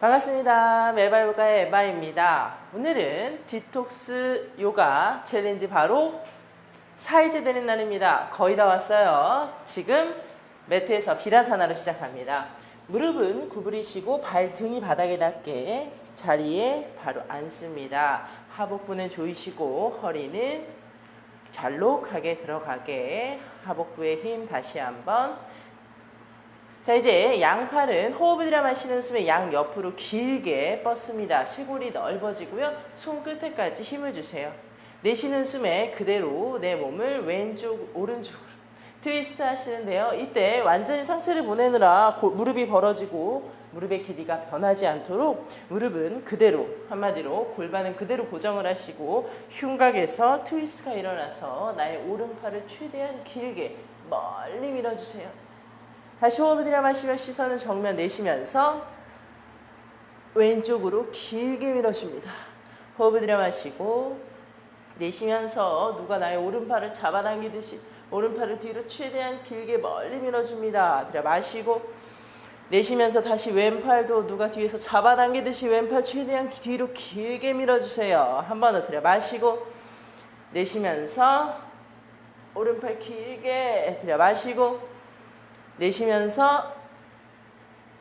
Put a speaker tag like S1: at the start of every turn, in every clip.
S1: 반갑습니다. 메발요가의 에바입니다. 오늘은 디톡스 요가 챌린지 바로 4일째 되는 날입니다. 거의 다 왔어요. 지금 매트에서 비라사나로 시작합니다. 무릎은 구부리시고 발 등이 바닥에 닿게 자리에 바로 앉습니다. 하복부는 조이시고 허리는 잘록하게 들어가게 하복부의 힘 다시 한번 자 이제 양팔은 호흡을 들여 마시는 숨에 양 옆으로 길게 뻗습니다. 쇄골이 넓어지고요. 손끝에까지 힘을 주세요. 내쉬는 숨에 그대로 내 몸을 왼쪽 오른쪽으로 트위스트 하시는데요. 이때 완전히 상체를 보내느라 고- 무릎이 벌어지고 무릎의 길이가 변하지 않도록 무릎은 그대로 한마디로 골반은 그대로 고정을 하시고 흉곽에서 트위스트가 일어나서 나의 오른팔을 최대한 길게 멀리 밀어주세요. 다시 호흡을 들여 마시며 시선은 정면 내쉬면서 왼쪽으로 길게 밀어줍니다. 호흡을 들여 마시고 내쉬면서 누가 나의 오른팔을 잡아당기듯이 오른팔을 뒤로 최대한 길게 멀리 밀어줍니다. 들여 마시고 내쉬면서 다시 왼팔도 누가 뒤에서 잡아당기듯이 왼팔 최대한 뒤로 길게 밀어주세요. 한 번 더 들여 마시고 내쉬면서 오른팔 길게 들여 마시고 내쉬면서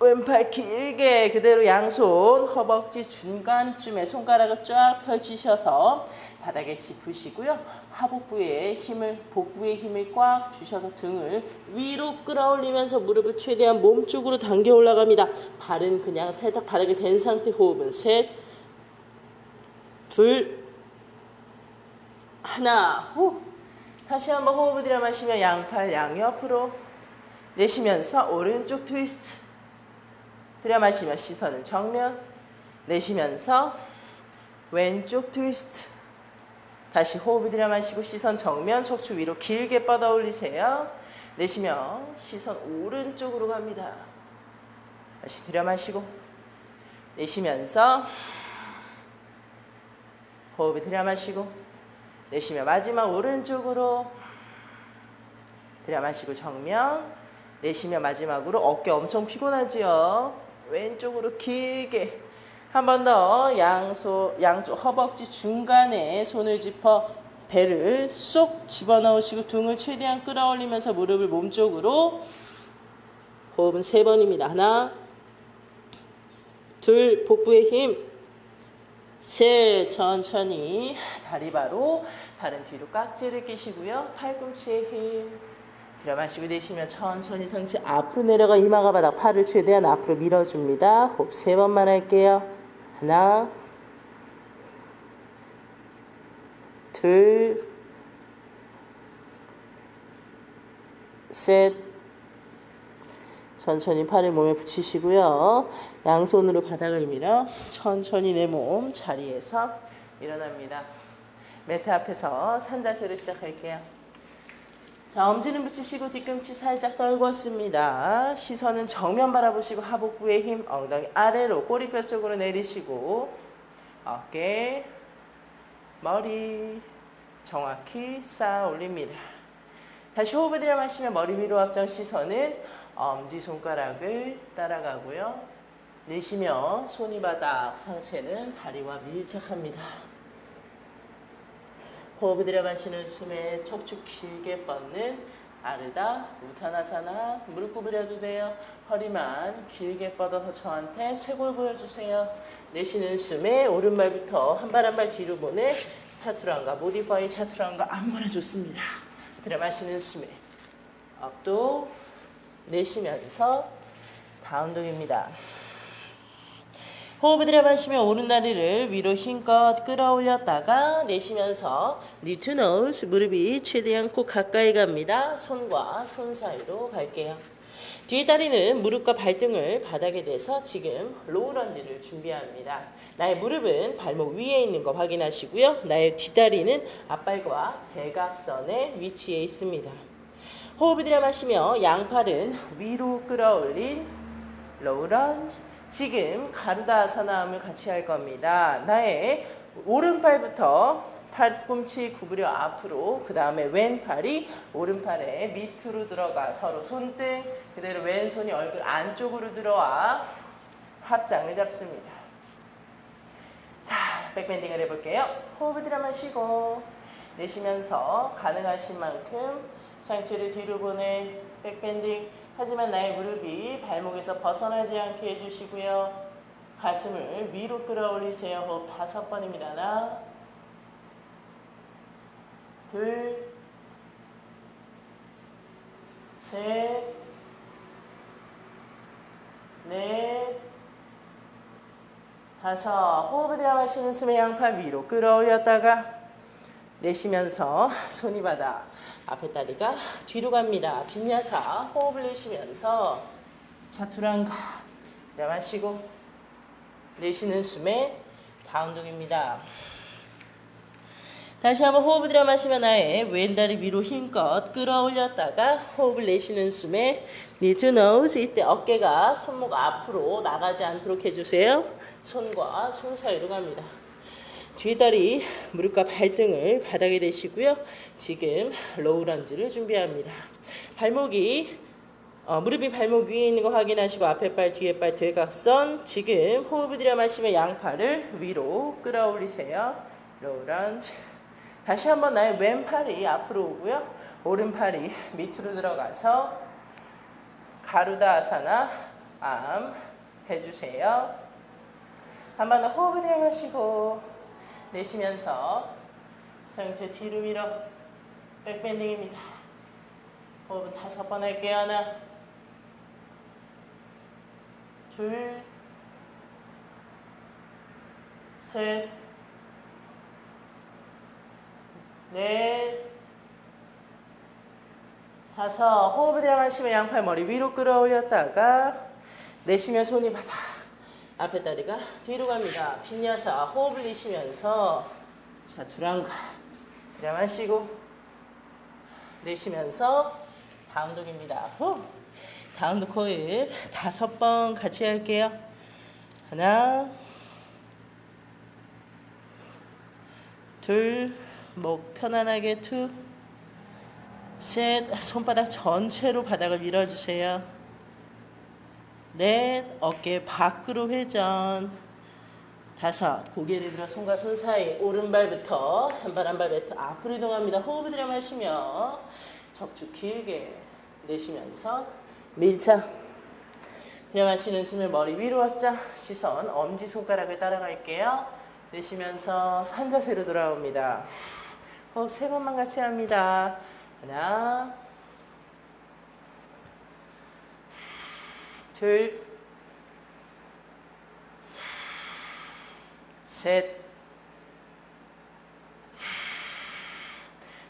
S1: 왼팔 길게 그대로 양손 허벅지 중간쯤에 손가락을 쫙 펼치셔서 바닥에 짚으시고요. 하복부에 힘을 복부에 힘을 꽉 주셔서 등을 위로 끌어올리면서 무릎을 최대한 몸 쪽으로 당겨 올라갑니다. 발은 그냥 살짝 바닥에 댄 상태 호흡은 셋, 둘, 하나, 후. 다시 한번 호흡을 들여 마시며 양팔 양옆으로 내쉬면서 오른쪽 트위스트. 들여 마시며 시선은 정면. 내쉬면서 왼쪽 트위스트. 다시 호흡을 들여 마시고 시선 정면. 척추 위로 길게 뻗어 올리세요. 내쉬며 시선 오른쪽으로 갑니다. 다시 들여 마시고 내쉬면서 호흡을 들여 마시고 내쉬며 마지막 오른쪽으로 들여 마시고 정면 내쉬며 마지막으로 어깨 엄청 피곤하지요. 왼쪽으로 길게 한 번 더 양소 양쪽 허벅지 중간에 손을 짚어 배를 쏙 집어넣으시고 등을 최대한 끌어올리면서 무릎을 몸쪽으로 호흡은 세 번입니다. 하나, 둘, 복부의 힘, 셋, 천천히 다리 바로 발은 뒤로 깍지를 끼시고요. 팔꿈치에 힘. 들여 마시고 내쉬며 천천히 상체 앞으로 내려가 이마가 바닥 팔을 최대한 앞으로 밀어줍니다. 호흡 세 번만 할게요. 하나, 둘, 셋. 천천히 팔을 몸에 붙이시고요. 양손으로 바닥을 밀어 천천히 내 몸 자리에서 일어납니다. 매트 앞에서 산자세로 시작할게요. 자, 엄지는 붙이시고 뒤꿈치 살짝 떨궜습니다. 시선은 정면 바라보시고 하복부의 힘, 엉덩이 아래로 꼬리뼈 쪽으로 내리시고 어깨, 머리 정확히 쌓아 올립니다. 다시 호흡을 들여 마시며 머리 위로 확정 시선은 엄지 손가락을 따라가고요. 내쉬며 손이 바닥, 상체는 다리와 밀착합니다. 호흡을 들여 마시는 숨에 척추 길게 뻗는 아르다, 우타나사나 무릎 구부려도 돼요. 허리만 길게 뻗어서 저한테 쇄골 보여주세요. 내쉬는 숨에 오른발부터 한 발 한 발 뒤로 보내 차투랑과 모디파이 차투랑과 아무거나 좋습니다. 들여 마시는 숨에 업도 내쉬면서 다운독입니다. 호흡을 들여마시며 오른 다리를 위로 힘껏 끌어올렸다가 내쉬면서 니트 너스 무릎이 최대한 코 가까이 갑니다. 손과 손 사이로 갈게요. 뒤에 다리는 무릎과 발등을 바닥에 대서 지금 로우 런지를 준비합니다. 나의 무릎은 발목 위에 있는 거 확인하시고요. 나의 뒷다리는 앞발과 대각선에 위치해 있습니다. 호흡을 들여 마시며 양팔은 위로 끌어올린 로우 런지 지금 가르다 아사나움을 같이 할 겁니다. 나의 오른발부터 팔꿈치 구부려 앞으로 그 다음에 왼팔이 오른팔에 밑으로 들어가 서로 손등 그대로 왼손이 얼굴 안쪽으로 들어와 합장을 잡습니다. 자, 백밴딩을 해볼게요. 호흡을 들여 마시고 내쉬면서 가능하신 만큼 상체를 뒤로 보내 백밴딩 하지만 나의 무릎이 발목에서 벗어나지 않게 해주시고요. 가슴을 위로 끌어올리세요. 호흡 다섯 번입니다. 하나, 둘, 셋, 넷, 다섯. 호흡을 들여 마시는 숨에 양팔 위로 끌어올렸다가 내쉬면서 손이 바다 앞에 다리가 뒤로 갑니다. 빈야사 호흡을 내쉬면서 차투랑가 들여마시고 내쉬는 숨에 다운독입니다. 다시 한번 호흡을 들여 마시면 나의 왼다리 위로 힘껏 끌어올렸다가 호흡을 내쉬는 숨에 to nose 이때 어깨가 손목 앞으로 나가지 않도록 해주세요. 손과 손 사이로 갑니다. 뒤다리 무릎과 발등을 바닥에 대시고요. 지금 로우 런지를 준비합니다. 발목이 어, 무릎이 발목 위에 있는 거 확인하시고 앞에 발 뒤에 발 대각선 지금 호흡을 들여 마시면 양팔을 위로 끌어올리세요. 로우 런지 다시 한번 나의 왼팔이 앞으로 오고요. 오른팔이 밑으로 들어가서 가루다 아사나 암 해주세요. 한 번 더 호흡을 들여 마시고 내쉬면서 상체 뒤로 밀어 백밴딩입니다. 호흡은 다섯 번 할게요. 하나 둘 셋, 넷, 다섯. 호흡을 들여마시면 양팔 머리 위로 끌어올렸다가 내쉬면 손이 바닥. 앞에 다리가 뒤로 갑니다. 빈야사 호흡을 내쉬면서 자 두랑가 들여마시고 내쉬면서 다운독입니다. 후. 다운독 호흡 다섯 번 같이 할게요. 하나, 둘, 목 편안하게 툭, 셋, 손바닥 전체로 바닥을 밀어주세요. 넷, 어깨 밖으로 회전. 다섯, 고개를 들어 손과 손 사이 오른발부터 한 발 한 발 매트 앞으로 이동합니다. 호흡을 들여 마시며 척추 길게 내쉬면서 밀착. 들여 마시는 숨을 머리 위로 확장, 시선 엄지 손가락을 따라갈게요. 내쉬면서 산 자세로 돌아옵니다. 호흡 세 번만 같이 합니다. 하나, 둘, 셋.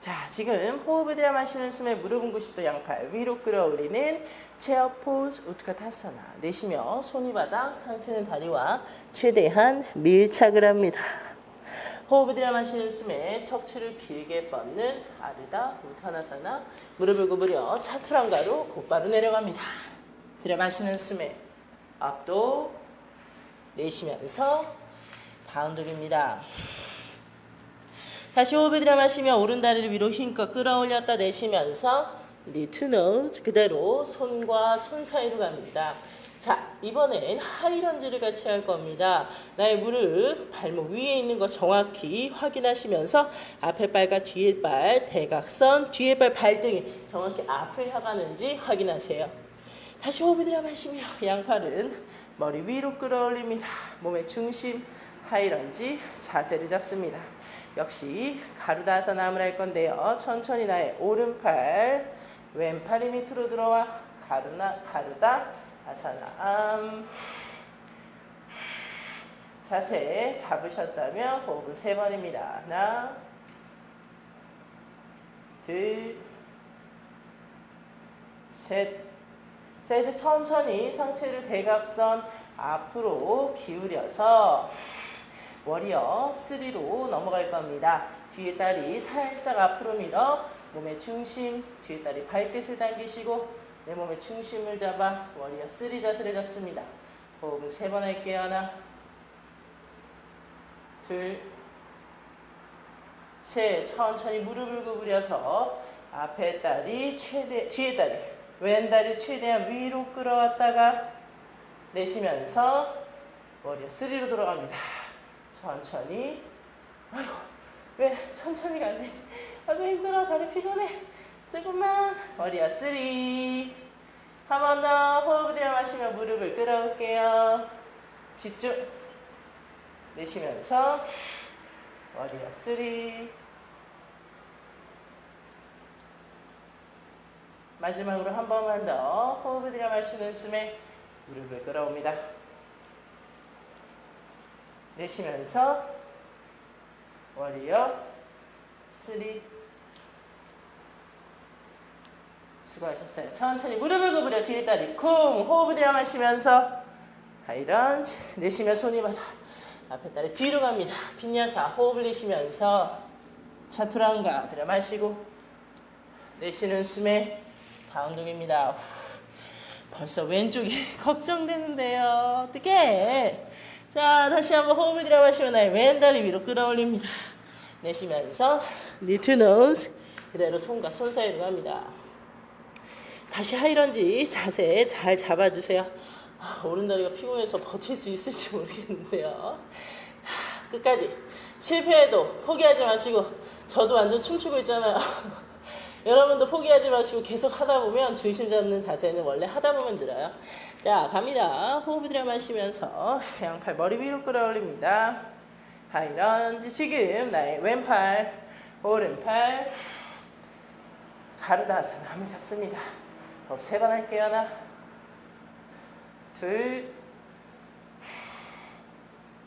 S1: 자, 지금 호흡을 들여 마시는 숨에 무릎은 90도 양팔 위로 끌어올리는 체어 포즈 우트카타사나 내쉬며 손이 바닥, 상체는 다리와 최대한 밀착을 합니다. 호흡을 들여 마시는 숨에 척추를 길게 뻗는 아르다 우타나사나 무릎을 구부려 차투랑가로 곧바로 내려갑니다. 들여 마시는 숨에 앞도 내쉬면서 다운독입니다. 다시 호흡을 들여 마시며 오른 다리를 위로 힘껏 끌어올렸다 내쉬면서 리투노 그대로 손과 손 사이로 갑니다. 자, 이번엔 하이런지를 같이 할 겁니다. 나의 무릎, 발목 위에 있는 거 정확히 확인하시면서 앞에 발과 뒤에 발, 대각선, 뒤에 발 발등이 정확히 앞을 향하는지 확인하세요. 다시 호흡을 들여 마시며 양팔은 머리 위로 끌어올립니다. 몸의 중심, 하이런지 자세를 잡습니다. 역시 가루다아사나을 할 건데요. 천천히 나의 오른팔, 왼팔이 밑으로 들어와 가루나 가루다 아사나암 자세 잡으셨다면 호흡은 세 번입니다. 하나, 둘, 셋. 자 이제 천천히 상체를 대각선 앞으로 기울여서 워리어 3로 넘어갈 겁니다. 뒤에 다리 살짝 앞으로 밀어 몸의 중심, 뒤에 다리 발끝을 당기시고 내 몸의 중심을 잡아 워리어 3 자세를 잡습니다. 호흡은 세 번 할게요. 하나, 둘, 셋, 천천히 무릎을 구부려서 앞에 다리, 최대, 뒤에 다리, 왼 다리 최대한 위로 끌어왔다가 내쉬면서 머리가 쓰리로 돌아갑니다. 천천히. 아이고, 왜 천천히가 안 되지? 아이고, 힘들어. 다리 피곤해. 조금만. 머리가 쓰리. 한 번 더 호흡을 들여 마시며 무릎을 끌어올게요. 집중. 내쉬면서 머리가 쓰리. 마지막으로 한 번만 더 호흡을 들여 마시는 숨에 무릎을 끌어옵니다. 내쉬면서 워리어 쓰리 수고하셨어요. 천천히 무릎을 구부려 뒤에 다리 쿵 호흡을 들여 마시면서 하이런지 내쉬며 손이 바다 앞에 다리 뒤로 갑니다. 빈야사 호흡을 내쉬면서 차투랑가 들여 마시고 내쉬는 숨에 다운 동입니다. 벌써 왼쪽이 걱정되는데요. 어떻게? 자, 다시 한번 호흡을 들여 마시면 나의 왼다리 위로 끌어올립니다. 내쉬면서 니트 노즈 그대로 손과 손 사이로 갑니다. 다시 하이런지 자세 잘 잡아주세요. 아, 오른다리가 피곤해서 버틸 수 있을지 모르겠는데요. 하, 끝까지 실패해도 포기하지 마시고 저도 완전 춤추고 있잖아요. 여러분도 포기하지 마시고 계속 하다 보면 중심 잡는 자세는 원래 하다 보면 들어요. 자, 갑니다. 호흡 들여 마시면서 양팔 머리 위로 끌어올립니다. 하이런지 지금 나의 왼팔, 오른팔 가르다아사나 한번 잡습니다. 세번 할게요. 하나, 둘,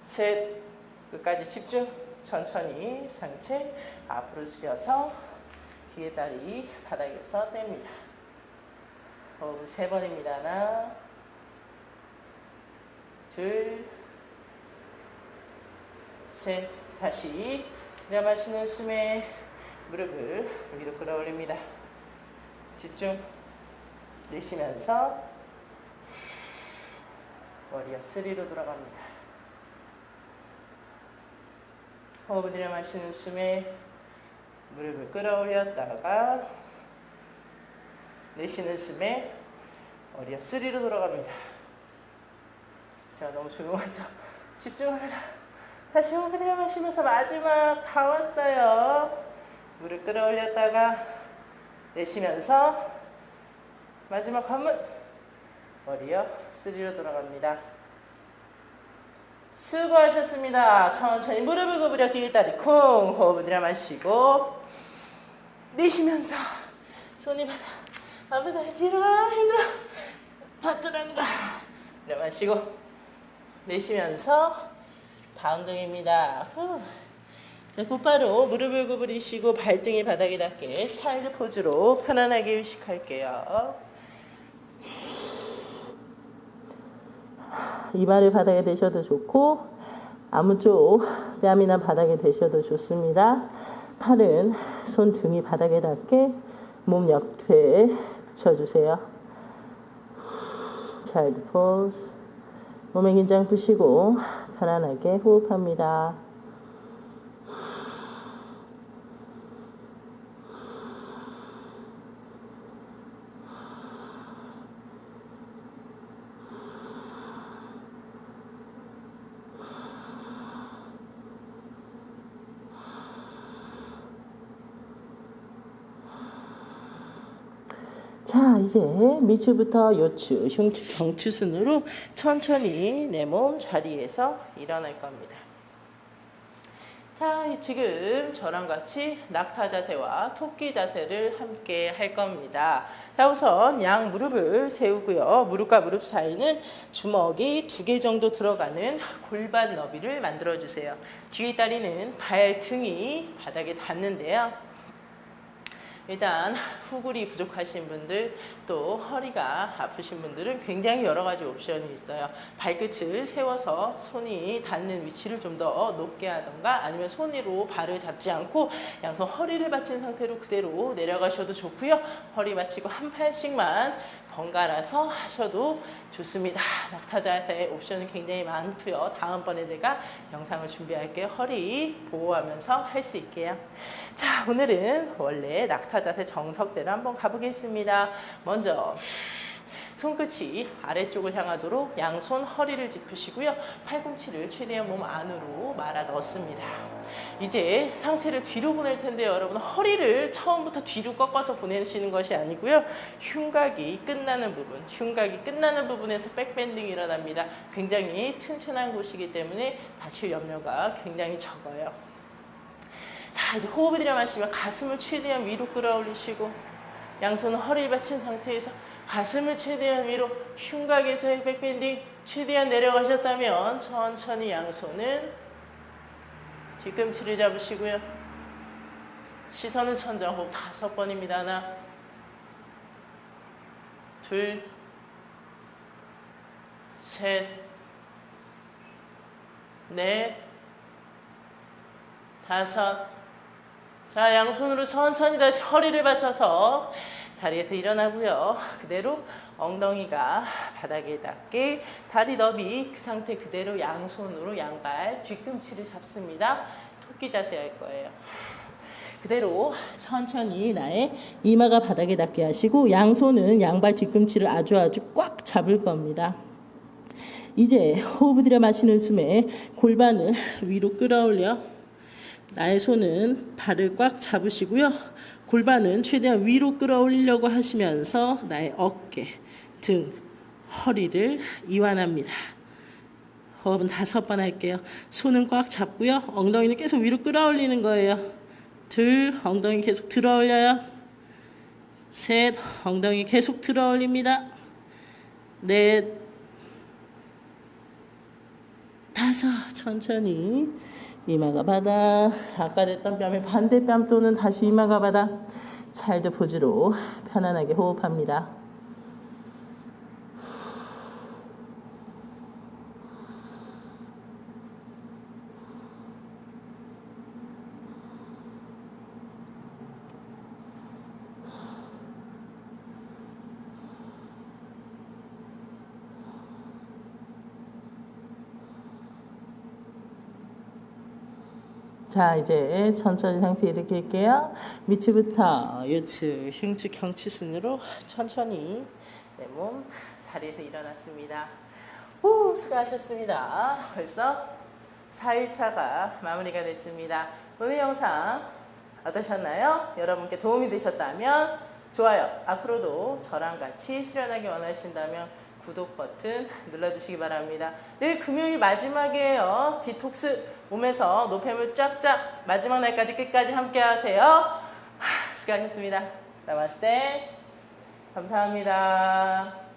S1: 셋, 끝까지 집중. 천천히 상체 앞으로 숙여서 뒤에 다리 바닥에서 뗍니다. 호흡 세 번입니다. 하나, 둘, 셋. 다시 내려 마시는 숨에 무릎을 위로 끌어올립니다. 집중. 내쉬면서 머리가 쓰리로 돌아갑니다. 호흡을 들여 마시는 숨에 무릎을 끌어올렸다가 내쉬는 숨에 머리가 쓰리로 돌아갑니다. 제가 너무 조용하죠? 집중하느라 다시 호흡을 들여 마시면서 마지막 다 왔어요. 무릎 끌어올렸다가 내쉬면서 마지막 한번 머리요 쓰리로 돌아갑니다. 수고하셨습니다. 천천히 무릎을 구부려 뒤에 다리 쿵 호흡을 들여 마시고 내쉬면서 손이 앞에 다리 뒤로 가 힘들어 자뜨란가 들여 마시고 내쉬면서 다운동입니다. 후. 자, 곧바로 무릎을 구부리시고 발등이 바닥에 닿게 차일드 포즈로 편안하게 휴식할게요. 이발을 바닥에 대셔도 좋고 아무 쪽 뺨이나 바닥에 대셔도 좋습니다. 팔은 손 등이 바닥에 닿게 몸 옆에 붙여주세요. 차일드 포즈 몸의 긴장 푸시고 편안하게 호흡합니다. 자, 이제 밑줄부터 요추, 흉추, 경추 순으로 천천히 내 몸 자리에서 일어날 겁니다. 자, 지금 저랑 같이 낙타 자세와 토끼 자세를 함께 할 겁니다. 자, 우선 양 무릎을 세우고요. 무릎과 무릎 사이는 주먹이 두 개 정도 들어가는 골반 너비를 만들어 주세요. 뒤에 다리는 발등이 바닥에 닿는데요. 일단 후굴이 부족하신 분들 또 허리가 아프신 분들은 굉장히 여러 가지 옵션이 있어요. 발끝을 세워서 손이 닿는 위치를 좀 더 높게 하던가 아니면 손으로 발을 잡지 않고 양손 허리를 받친 상태로 그대로 내려가셔도 좋고요. 허리 받치고 한 팔씩만 번갈아서 하셔도 좋습니다. 낙타 자세 옵션은 굉장히 많고요. 다음번에 제가 영상을 준비할게요. 허리 보호하면서 할 수 있게요. 자, 오늘은 원래 낙타 자세 정석대로 한번 가보겠습니다. 먼저 손끝이 아래쪽을 향하도록 양손 허리를 짚으시고요. 팔꿈치를 최대한 몸 안으로 말아 넣습니다. 이제 상체를 뒤로 보낼 텐데요. 여러분 허리를 처음부터 뒤로 꺾어서 보내시는 것이 아니고요. 흉곽이 끝나는 부분, 흉곽이 끝나는 부분에서 백밴딩이 일어납니다. 굉장히 튼튼한 곳이기 때문에 다칠 염려가 굉장히 적어요. 자, 이제 호흡을 들여 마시면 가슴을 최대한 위로 끌어올리시고 양손은 허리를 받친 상태에서 가슴을 최대한 위로 흉곽에서의 백밴딩 최대한 내려가셨다면 천천히 양손은 뒤꿈치를 잡으시고요. 시선은 천장 호흡 다섯 번입니다. 하나, 둘, 셋, 넷, 다섯. 자, 양손으로 천천히 다시 허리를 받쳐서 자리에서 일어나고요. 그대로 엉덩이가 바닥에 닿게 다리 너비 그 상태 그대로 양손으로 양발 뒤꿈치를 잡습니다. 토끼 자세 할 거예요. 그대로 천천히 나의 이마가 바닥에 닿게 하시고 양손은 양발 뒤꿈치를 아주 아주 꽉 잡을 겁니다. 이제 호흡을 들여 마시는 숨에 골반을 위로 끌어올려 나의 손은 발을 꽉 잡으시고요. 골반은 최대한 위로 끌어올리려고 하시면서 나의 어깨, 등, 허리를 이완합니다. 호흡은 다섯 번 할게요. 손은 꽉 잡고요. 엉덩이는 계속 위로 끌어올리는 거예요. 둘, 엉덩이 계속 들어 올려요. 셋, 엉덩이 계속 들어 올립니다. 넷, 다섯, 천천히. 이마가 바닥, 아까 됐던 뺨의 반대 뺨 또는 다시 이마가 바닥. 차일드 포즈로 편안하게 호흡합니다. 자, 이제 천천히 상체 일으킬게요. 밑으부터 요추, 흉추, 경추 순으로 천천히 내 몸 자리에서 일어났습니다. 오, 수고하셨습니다. 벌써 4일차가 마무리가 됐습니다. 오늘 영상 어떠셨나요? 여러분께 도움이 되셨다면 좋아요. 앞으로도 저랑 같이 수련하기 원하신다면 구독 버튼 눌러주시기 바랍니다. 내일 금요일 마지막이에요. 디톡스 몸에서 노폐물 쫙쫙 마지막 날까지 끝까지 함께 하세요. 하, 수고하셨습니다. 나마스테. 감사합니다.